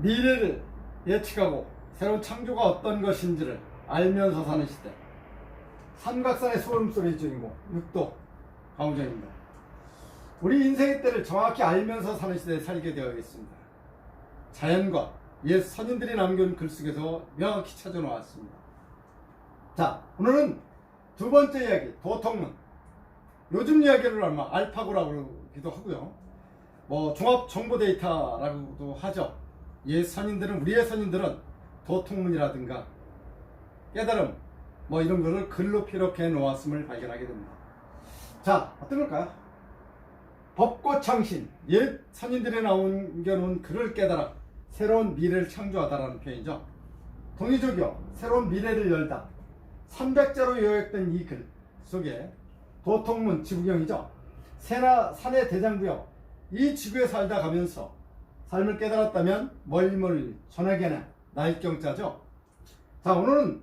미래를 예측하고 새로운 창조가 어떤 것인지를 알면서 사는 시대. 삼각산의 소음소리 주인공 육도 강우정입니다. 우리 인생의 때를 정확히 알면서 사는 시대에 살게 되어 있습니다. 자연과 옛 선인들이 남겨놓은 글 속에서 명확히 찾아놓았습니다. 자, 오늘은 두 번째 이야기, 도통문. 요즘 이야기를 아마 알파고라고 그러기도 하고요. 뭐 종합 정보 데이터라고도 하죠. 옛 선인들은 우리의 선인들은 도통문이라든가 깨달음 뭐 이런 거를 글로 피력해 놓았음을 발견하게 됩니다. 자, 어떤 걸까요? 법고창신, 옛 선인들이 남겨놓은 글을 깨달아 새로운 미래를 창조하다라는 표현이죠. 동의적이요. 새로운 미래를 열다. 300자로 요약된 이 글 속에 도통문 지구경이죠. 세나 산의 대장부여 이 지구에 살다 가면서 삶을 깨달았다면 멀리멀리 전하게나 나일경자죠. 자 오늘은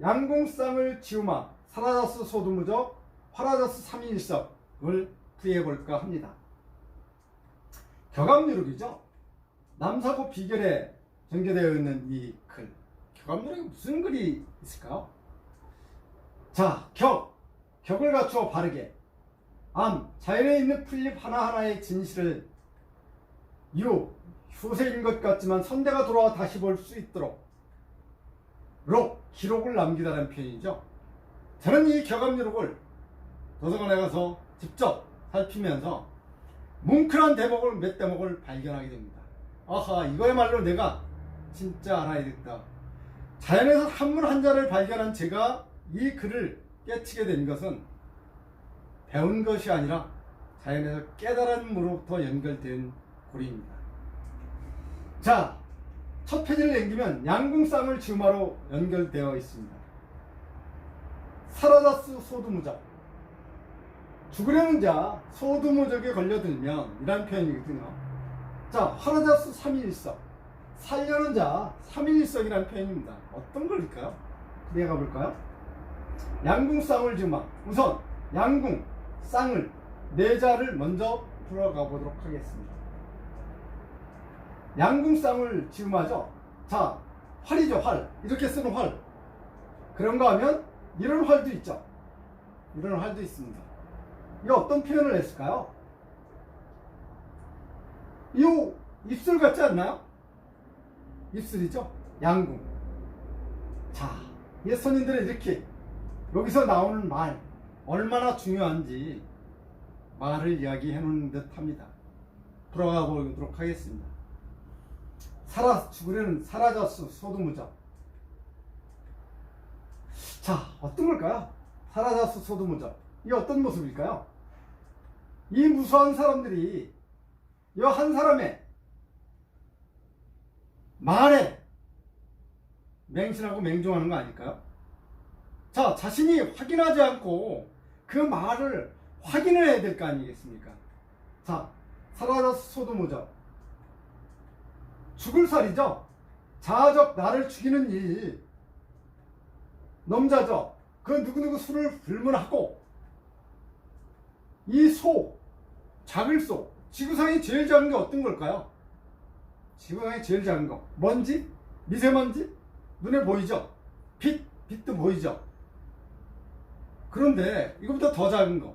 양궁쌍을 지우마 사라다스 소두무적 화라다스 삼위일석을 풀이해볼까 합니다. 격암유록이죠. 남사고 비결에 전개되어 있는 이 글. 격암유록에 무슨 글이 있을까요? 자, 격. 격을 갖추어 바르게. 암. 자연에 있는 풀잎 하나하나의 진실을 유. 휴세인 것 같지만 선대가 돌아와 다시 볼 수 있도록 록. 기록을 남기다는 표현이죠. 저는 이 격암유록을 도서관에 가서 직접 살피면서 뭉클한 대목을 몇 대목을 발견하게 됩니다. 아하, 이거야말로 내가 진짜 알아야 겠다. 자연에서 한문 한자를 발견한 제가 이 글을 깨치게 된 것은 배운 것이 아니라 자연에서 깨달음으로부터 연결된 고리입니다. 자, 첫 페이지를 넘기면 양궁쌍을 지우마로 연결되어 있습니다. 사라다스 소두무적. 죽으려는 자, 소두무적에 걸려들면 이란 표현이거든요. 자, 화라다스 삼일일석. 살려는 자, 삼일일석이라는 표현입니다. 어떤 걸일까요? 내가 볼까요? 양궁 쌍을 지우마. 우선 양궁, 쌍을, 네 자를 먼저 풀어가 보도록 하겠습니다. 양궁쌍을 지음하죠. 자, 활이죠, 활. 이렇게 쓰는 활. 그런가 하면 이런 활도 있죠. 이런 활도 있습니다. 이거 어떤 표현을 했을까요? 이 입술 같지 않나요? 입술이죠. 양궁. 자, 예선인들은 이렇게 여기서 나오는 말 얼마나 중요한지 말을 이야기해 놓은 듯 합니다. 돌아가 보도록 하겠습니다. 살아 죽으려는 사라졌어 소두무적. 자 어떤 걸까요? 사라졌어 소두무적. 이 어떤 모습일까요? 이 무수한 사람들이 이 한 사람의 말에 맹신하고 맹종하는 거 아닐까요? 자 자신이 확인하지 않고 그 말을 확인을 해야 될 거 아니겠습니까? 자 사라졌어 소두무적. 죽을 살이죠. 자아적 나를 죽이는 일. 넘자죠. 그 누구누구 수를 불문하고 이 소, 작을 소. 지구상에 제일 작은 게 어떤 걸까요? 지구상에 제일 작은 거. 먼지? 미세먼지? 눈에 보이죠? 빛, 빛도 보이죠? 그런데 이거보다 더 작은 거.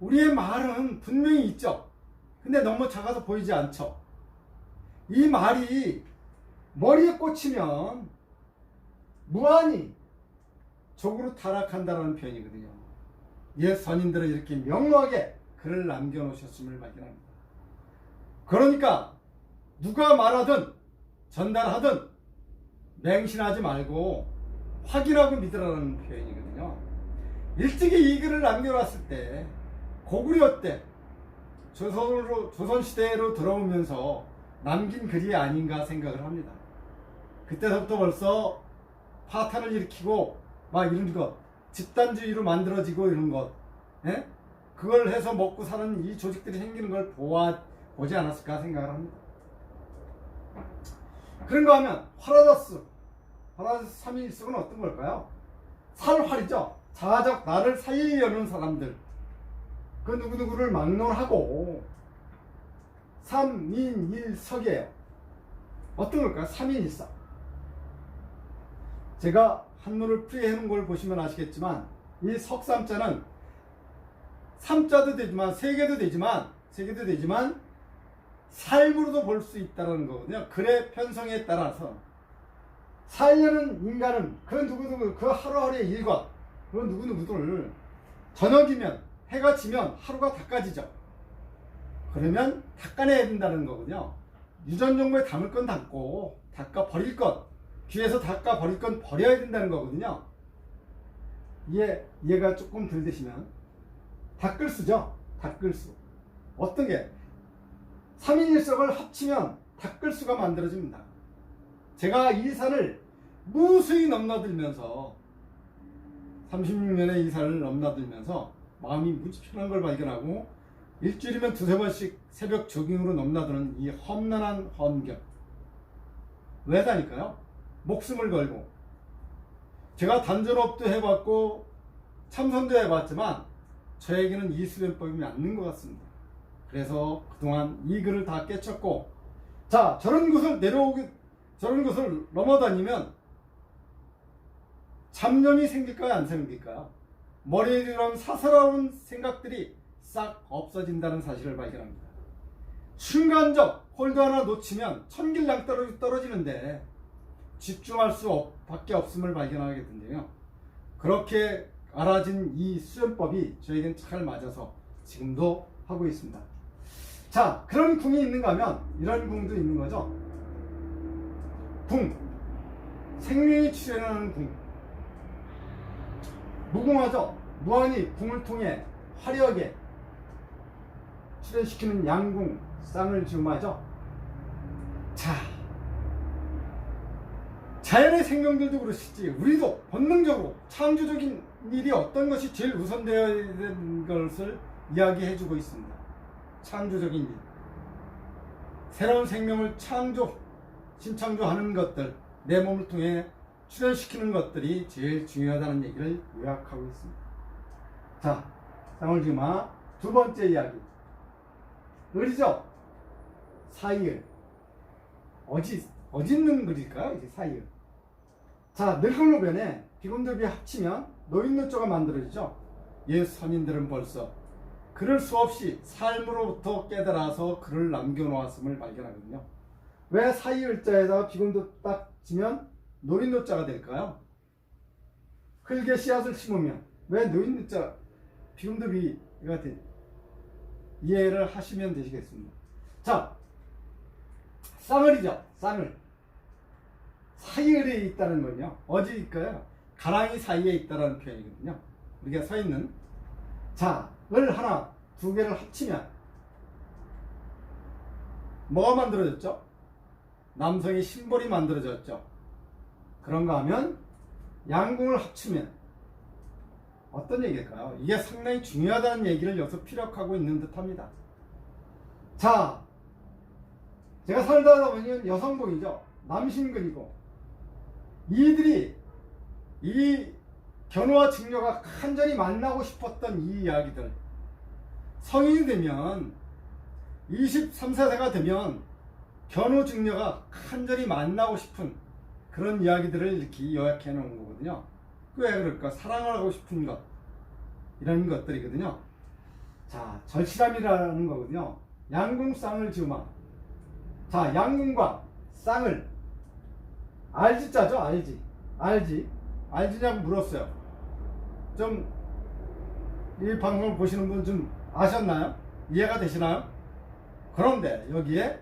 우리의 말은 분명히 있죠. 근데 너무 작아서 보이지 않죠. 이 말이 머리에 꽂히면 무한히 적으로 타락한다는 표현이거든요. 옛 선인들은 이렇게 명료하게 글을 남겨놓으셨음을 발견합니다. 그러니까 누가 말하든 전달하든 맹신하지 말고 확인하고 믿으라는 표현이거든요. 일찍이 이 글을 남겨놨을 때 고구려 때 조선으로 조선 시대로 들어오면서 남긴 글이 아닌가 생각을 합니다. 그때부터 벌써 파탄을 일으키고 막 이런 것 집단주의로 만들어지고 이런 것 예? 그걸 해서 먹고 사는 이 조직들이 생기는 걸 보아 보지 않았을까 생각을 합니다. 그런가 하면 화라다스 화라다스 3일석은 어떤 걸까요? 살활이죠. 자아적 나를 살리려는 사람들 그 누구누구를 막론하고 삼민일석이에요. 어떤 걸까요? 3인1사 제가 한문을 풀이해 놓은 걸 보시면 아시겠지만 이 석삼자는 삼자도 되지만 세 개도 되지만 세 개도 되지만 삶으로도 볼 수 있다는 거거든요. 글의 편성에 따라서 살려는 인간은 그 누구누구 그 하루하루의 일과 그 누구누구들 저녁이면 해가 지면 하루가 닦아지죠. 그러면 닦아내야 된다는 거거든요. 유전 정보에 담을 건 담고 닦아 버릴 것 귀에서 닦아 버릴 건 버려야 된다는 거거든요. 이해 이해가 조금 덜 되시면 닦을수죠. 닦을수 어떤 게 3인1석을 합치면 닦을수가 만들어집니다. 제가 이 산을 무수히 넘나들면서 36년의 이 산을 넘나들면서 마음이 무지 편한 걸 발견하고 일주일이면 두세 번씩 새벽 조깅으로 넘나드는 이 험난한 환경 왜다니까요? 목숨을 걸고 제가 단전업도 해봤고 참선도 해봤지만 저에게는 이 수련법이 맞는 것 같습니다. 그래서 그동안 이 글을 다 깨쳤고 자 저런 곳을 내려오기 저런 곳을 넘어다니면 잡념이 생길까요 안 생길까요? 머리에 들어온 사사로운 생각들이 싹 없어진다는 사실을 발견합니다. 순간적 홀드 하나 놓치면 천길량 떨어- 떨어지는데 집중할 수 없, 밖에 없음을 발견하게 된대요. 그렇게 알아진 이 수련법이 저에겐 잘 맞아서 지금도 하고 있습니다. 자, 그런 궁이 있는가 하면 이런 궁도 있는 거죠. 궁. 생명이 출현하는 궁. 무궁화죠. 무한히 궁을 통해 화려하게 출현시키는 양궁, 쌍을 지음하죠. 자, 자연의 생명들도 그러시지 우리도 본능적으로 창조적인 일이 어떤 것이 제일 우선되어야 되는 것을 이야기해주고 있습니다. 창조적인 일. 새로운 생명을 창조, 신창조하는 것들, 내 몸을 통해 출현시키는 것들이 제일 중요하다는 얘기를 요약하고 있습니다. 자, 쌍울지마 두 번째 이야기. 을이죠? 사이을. 어지, 어짓는 글일까요? 이제 사이을. 자, 늙은로 변에 비곤들비 합치면 노인노조가 만들어지죠? 옛 선인들은 벌써 그럴 수 없이 삶으로부터 깨달아서 글을 남겨놓았음을 발견하거든요. 왜 사이을자에다가 비곤도 딱 지면 노인노자가 될까요? 흙에 씨앗을 심으면 왜 노인노자 비곤도비가 돼? 이해를 하시면 되시겠습니다. 자, 쌍을이죠. 쌍을. 사이을에 있다는 건요. 어디일까요? 가랑이 사이에 있다는 표현이거든요. 우리가 서 있는 자, 을 하나, 두 개를 합치면 뭐가 만들어졌죠? 남성의 심벌이 만들어졌죠. 그런가 하면 양궁을 합치면 어떤 얘기일까요? 이게 상당히 중요하다는 얘기를 여기서 피력하고 있는 듯 합니다. 자, 제가 살다 보면 여성복이죠. 남신근이고 이들이 이 견우와 직녀가 간절히 만나고 싶었던 이 이야기들 성인이 되면 23, 4세가 되면 견우 직녀가 간절히 만나고 싶은 그런 이야기들을 이렇게 요약해 놓은 거거든요. 왜 그럴까? 사랑을 하고 싶은 것 이런 것들이거든요. 자, 절실함이라는 거거든요. 양궁쌍을 지우마. 자, 양궁과 쌍을 알지 짜죠? 알지. 알지. 알지냐고 물었어요. 좀, 이 방송을 보시는 분 좀 아셨나요? 이해가 되시나요? 그런데 여기에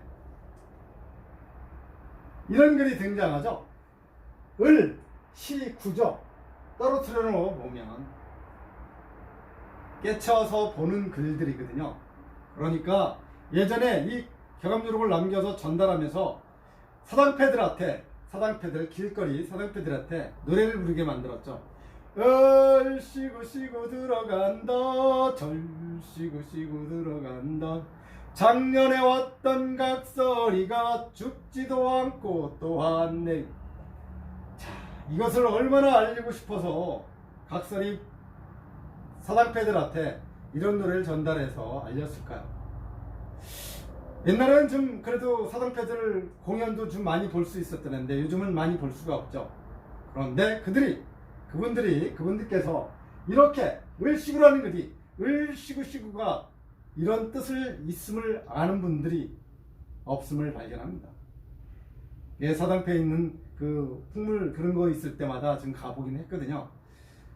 이런 글이 등장하죠. 을, 시, 구죠. 떨어뜨려 놓어 보면 깨쳐서 보는 글들이거든요. 그러니까 예전에 이 경험 기록을 남겨서 전달하면서 사당패들한테 사당패들 길거리 사당패들한테 노래를 부르게 만들었죠. 을 쉬고 쉬고 들어간다 절 쉬고 쉬고 들어간다 작년에 왔던 각설이가 죽지도 않고 또 왔네 자 이것을 얼마나 알리고 싶어서 각설이 사당패들한테 이런 노래를 전달해서 알렸을까요? 옛날에는 좀 그래도 사당패들 공연도 좀 많이 볼 수 있었다는데 요즘은 많이 볼 수가 없죠. 그런데 그들이 그분들이 그분들께서 이렇게 을시구라는 글이 을시구시구가 이런 뜻을 있음을 아는 분들이 없음을 발견합니다. 예, 사당패에 있는 그 풍물 그런 거 있을 때마다 지금 가보긴 했거든요.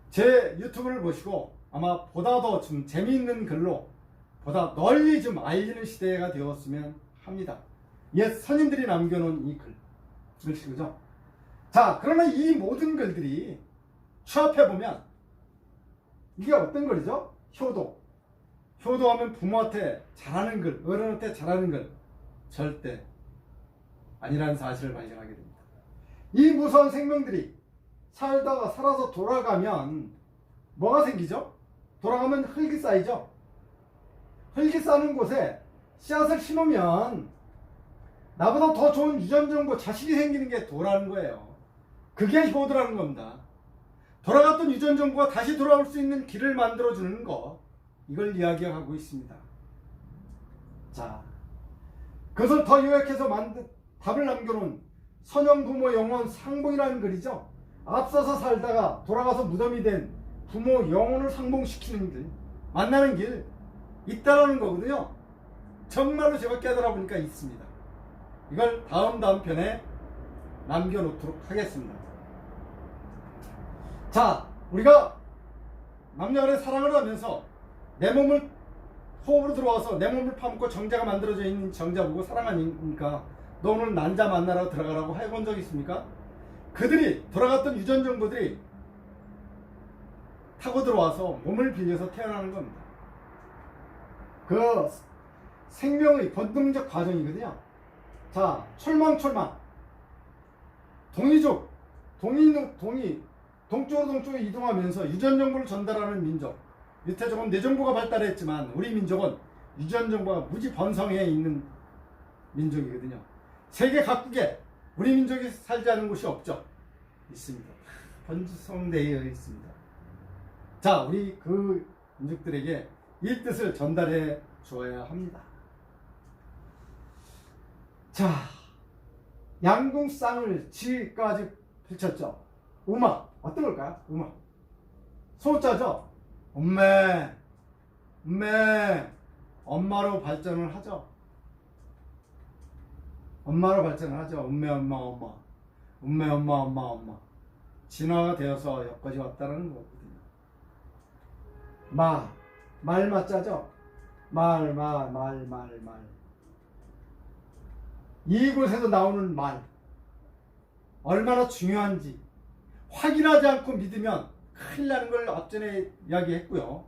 제 유튜브를 보시고 아마 보다 더 좀 재미있는 글로 보다 널리 좀 알리는 시대가 되었으면 합니다. 옛 선인들이 남겨놓은 이 글, 글씨죠. 자, 그러나 이 모든 글들이 취합해 보면 이게 어떤 글이죠? 효도. 효도하면 부모한테 잘하는 글, 어른한테 잘하는 글 절대 아니라는 사실을 발견하게 됩니다. 이 무서운 생명들이 살다가 살아서 돌아가면 뭐가 생기죠? 돌아가면 흙이 쌓이죠. 흙이 쌓는 곳에 씨앗을 심으면 나보다 더 좋은 유전 정보 자식이 생기는 게 도라는 거예요. 그게 효도라는 겁니다. 돌아갔던 유전 정보가 다시 돌아올 수 있는 길을 만들어 주는 거 이걸 이야기하고 있습니다. 자, 그것을 더 요약해서 만든 답을 남겨놓은 선형 부모 영혼 상봉이라는 글이죠. 앞서서 살다가 돌아가서 무덤이 된 부모 영혼을 상봉시키는 길, 만나는 길 있다라는 거거든요. 정말로 제가 깨달아 보니까 있습니다. 이걸 다음 다음 편에 남겨놓도록 하겠습니다. 자, 우리가 남녀간의 사랑을 하면서 내 몸을 호흡으로 들어와서 내 몸을 파묻고 정자가 만들어져 있는 정자 보고 사랑하니까 너 오늘 난자 만나러 들어가라고 해본 적 있습니까? 그들이 돌아갔던 유전 정보들이 타고 들어와서 몸을 빌려서 태어나는 겁니다. 그 생명의 본능적 과정이거든요. 자, 철망철망. 동이족, 동이, 동이, 동쪽으로 동쪽으로 이동하면서 유전 정보를 전달하는 민족. 유태족은 뇌정보가 발달했지만 우리 민족은 유전 정보가 무지 번성해 있는 민족이거든요. 세계 각국에 우리 민족이 살지 않은 곳이 없죠. 있습니다. 번성되어 있습니다. 자, 우리 그 민족들에게 이 뜻을 전달해 주어야 합니다. 자, 양궁쌍을 지까지 펼쳤죠. 음악 어떤 걸까요? 음악 소자죠. 엄매, 엄매, 엄마로 발전을 하죠. 엄마로 발전을 하죠. 엄매, 엄마, 엄마, 엄매, 엄마, 엄마, 엄마. 진화가 되어서 여기까지 왔다는 거거든요. 마, 말 맞자죠. 말, 말, 말, 말, 말. 이곳에서 나오는 말 얼마나 중요한지 확인하지 않고 믿으면 큰일 나는 걸 앞전에 이야기했고요.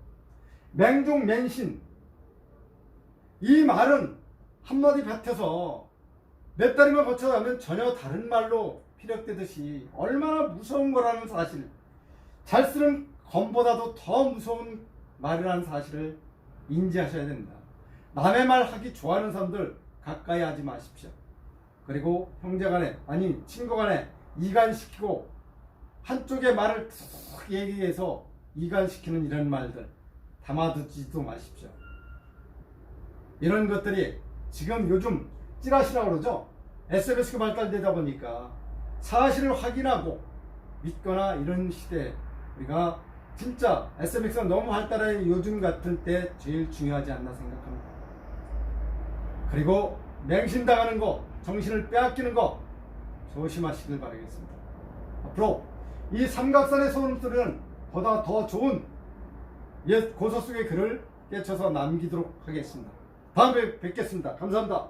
맹종 맹신 이 말은 한마디 뱉어서 몇 달이면 거쳐가면 전혀 다른 말로 피력되듯이 얼마나 무서운 거라는 사실 잘 쓰는 검보다도 더 무서운 말이라는 사실을 인지하셔야 됩니다. 남의 말 하기 좋아하는 사람들 가까이 하지 마십시오. 그리고 형제 간에 아니 친구 간에 이간시키고 한쪽의 말을 툭 얘기해서 이간시키는 이런 말들 담아두지도 마십시오. 이런 것들이 지금 요즘 찌라시라고 그러죠. SNS가 발달되다 보니까 사실을 확인하고 믿거나 이런 시대 우리가 진짜 SMX가 너무 발달해 요즘 같은 때 제일 중요하지 않나 생각합니다. 그리고 맹신당하는 거, 정신을 빼앗기는 거 조심하시길 바라겠습니다. 앞으로 이 삼각산의 소름소리는 보다 더 좋은 옛 고서 속의 글을 깨쳐서 남기도록 하겠습니다. 다음에 뵙겠습니다. 감사합니다.